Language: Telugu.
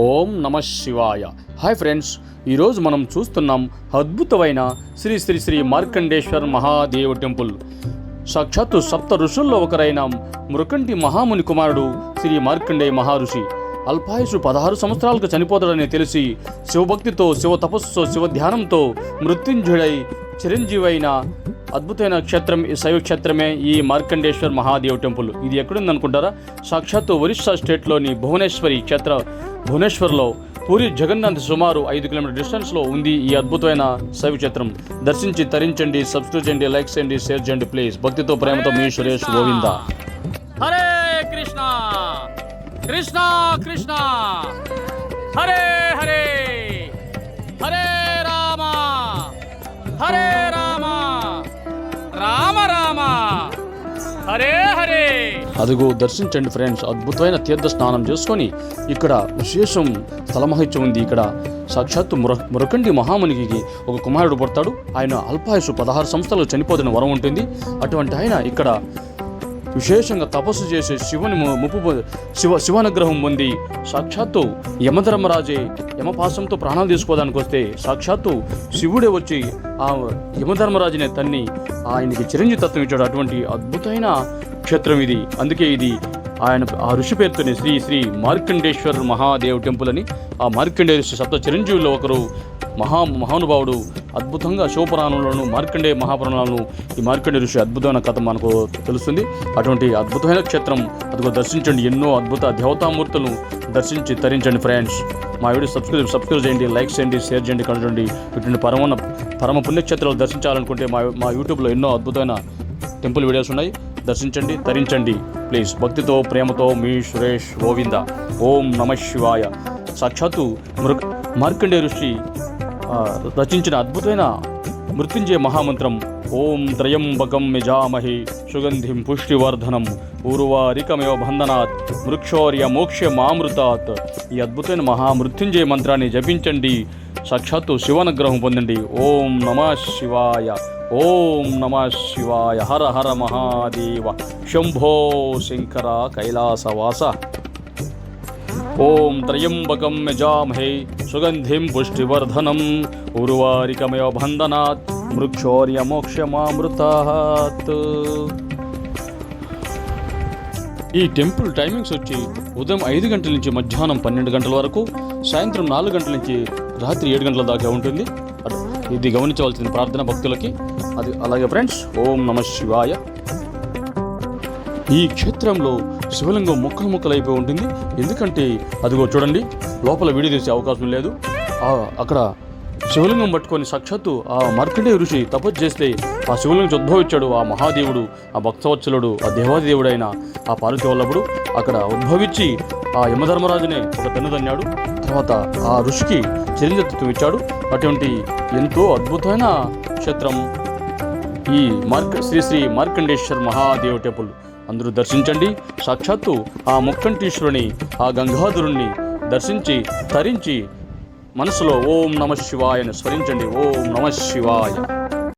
ఓం నమ శివాయ. హాయ్ ఫ్రెండ్స్ ఈరోజు మనం చూస్తున్నాం అద్భుతమైన శ్రీ శ్రీ శ్రీ మార్కండేశ్వర్ మహాదేవ టెంపుల్. సాక్షాత్తు సప్త ఋషుల్లో ఒకరైన మృకంటి మహాముని కుమారుడు శ్రీ మార్కండేయ మహర్షి అల్పాయుషు పదహారు సంవత్సరాలకు చనిపోతాడని తెలిసి శివభక్తితో శివ తపస్సుతో శివ ధ్యానంతో మృత్యుంజుడై చిరంజీవైన అద్భుతమైన క్షేత్రం ఈ శైవ క్షేత్రమే ఈ మార్కండేశ్వర్ మహాదేవ్ టెంపుల్. ఇది ఎక్కడుంది అనుకుంటారా? సాక్షాత్తు ఒరిస్సా స్టేట్లోని భువనేశ్వరి క్షేత్ర భువనేశ్వర్లో పూరి జగన్నాథ్ సుమారు ఐదు కిలోమీటర్ డిస్టెన్స్లో ఉంది ఈ అద్భుతమైన శైవ క్షేత్రం. దర్శించి తరించండి సబ్స్క్రైబ్ చేయండి లైక్ చేయండి షేర్ చేయండి ప్లీజ్. భక్తితో ప్రేమతో మీ సురేష్ గోవింద. హరే కృష్ణ! కృష్ణ కృష్ణ! హరే హరే! అదిగో దర్శించండి ఫ్రెండ్స్ అద్భుతమైన తీర్థ స్నానం చేసుకొని ఇక్కడ విశేషం స్థలమహిత్యం ఉంది. ఇక్కడ సాక్షాత్తు ముర మురకండి మహామునికి ఒక కుమారుడు పుడతాడు. ఆయన అల్పాయుషు పదహారు సంవత్సరాలు చనిపోతున్న వరం ఉంటుంది. అటువంటి ఆయన ఇక్కడ విశేషంగా తపస్సు చేసే శివుని ము- ముప్పు శివ శివానుగ్రహం పొంది సాక్షాత్తు యమధర్మరాజే యమపాసంతో ప్రాణాలు తీసుకోవడానికి వస్తే సాక్షాత్తు శివుడే వచ్చి ఆ యమధర్మరాజునే తన్ని ఆయనకి చిరంజీవి తత్వం ఇచ్చాడు. అటువంటి అద్భుతమైన క్షేత్రం ఇది. అందుకే ఇది ఆయన ఆ ఋషి పేరుతోనే శ్రీ శ్రీ మార్కండేశ్వర మహాదేవ్ టెంపుల్ అని ఆ మార్కండేయ ఋషి సప్త చిరంజీవుల్లో ఒకరు మహా మహానుభావుడు అద్భుతంగా శివపురాణంలోను మార్కండేయ మహాపురాణాలను ఈ మార్కండే ఋషి అద్భుతమైన కథ మనకు తెలుస్తుంది. అటువంటి అద్భుతమైన క్షేత్రం అదిగో దర్శించండి. ఎన్నో అద్భుత దేవతామూర్తులను దర్శించి తరించండి ఫ్రెండ్స్ మా వీడియో సబ్స్క్రైబ్ సబ్స్క్రైబ్ చేయండి లైక్ చేయండి షేర్ చేయండి కనుగొండి ఇటువంటి పరమ పరమ పుణ్యక్షేత్రాలు దర్శించాలనుకుంటే మా మా యూట్యూబ్లో ఎన్నో అద్భుతమైన టెంపుల్ వీడియోస్ ఉన్నాయి. దర్శించండి తరించండి. ప్లీజ్ భక్తితో ప్రేమతో మీ సురేష్ గోవింద. ఓం నమ శివాయ. సాక్షాత్తు మృగ మార్కండే ఋషి రచించిన అద్భుతమైన మృత్యుంజయ మహామంత్రం. ఓం త్రయంబకం నిజామహి సుగంధిం పుష్టివర్ధనం. పూర్వారికమేవ బంధనాత్ వృక్షోర్య మోక్ష మామృతాత్. ఈ అద్భుతమైన మహామృత్యుంజయ మంత్రాన్ని జపించండి. సాక్షాత్తు శివనుగ్రహం పొందండి. ఓం నమ శివాయ. ఓం నమ శివాయ హర హర మహాదేవ శంభో శంకర కైలాసవాస. ఓం త్రయంబకం యజామహే సుగంధిం పుష్టివర్ధనం ఉర్వారికమయ బంధనాత్ మృక్షోర్యమోక్షమామృతాత్. ఈ టెంపుల్ టైమింగ్స్ వచ్చి ఉదయం ఐదు గంటల నుంచి మధ్యాహ్నం పన్నెండు గంటల వరకు సాయంత్రం నాలుగు గంటల నుంచి రాత్రి ఏడు గంటల దాకా ఉంటుంది. ఇది గమనించవలసిన ప్రార్థన భక్తులకి. అది అలాగే ఫ్రెండ్స్ ఓం నమ శివాయ. ఈ క్షేత్రంలో శివలింగం ముక్కలు ముక్కలు అయిపోయి ఉంటుంది. ఎందుకంటే అదిగో చూడండి లోపల వీడియో తీసే అవకాశం లేదు. ఆ, అక్కడ శివలింగం పట్టుకొని సాక్షాత్తు ఆ మార్కండేయ ఋషి తపస్సు చేస్తే ఆ శివలింగం ఉద్భవించాడు ఆ మహాదేవుడు ఆ భక్తవత్సలుడు ఆ దేవాది దేవుడైన ఆ పార్వతి వల్లభుడు అక్కడ ఉద్భవించి ఆ యమధర్మరాజునే ఒక తన్నుదన్నాడు తర్వాత ఆ ఋషికి చిరంజత్వం ఇచ్చాడు. అటువంటి ఎంతో అద్భుతమైన క్షేత్రం ఈ మార్క శ్రీ శ్రీ మార్కండేశ్వర్ మహాదేవ్ టెంపుల్. అందరూ దర్శించండి. సాక్షాత్తు ఆ ముక్కంటీశ్వరుని ఆ గంగాధరుణ్ణి దర్శించి తరించి మనసులో ఓం నమ శివాయని స్మరించండి ఓం నమ శివాయ.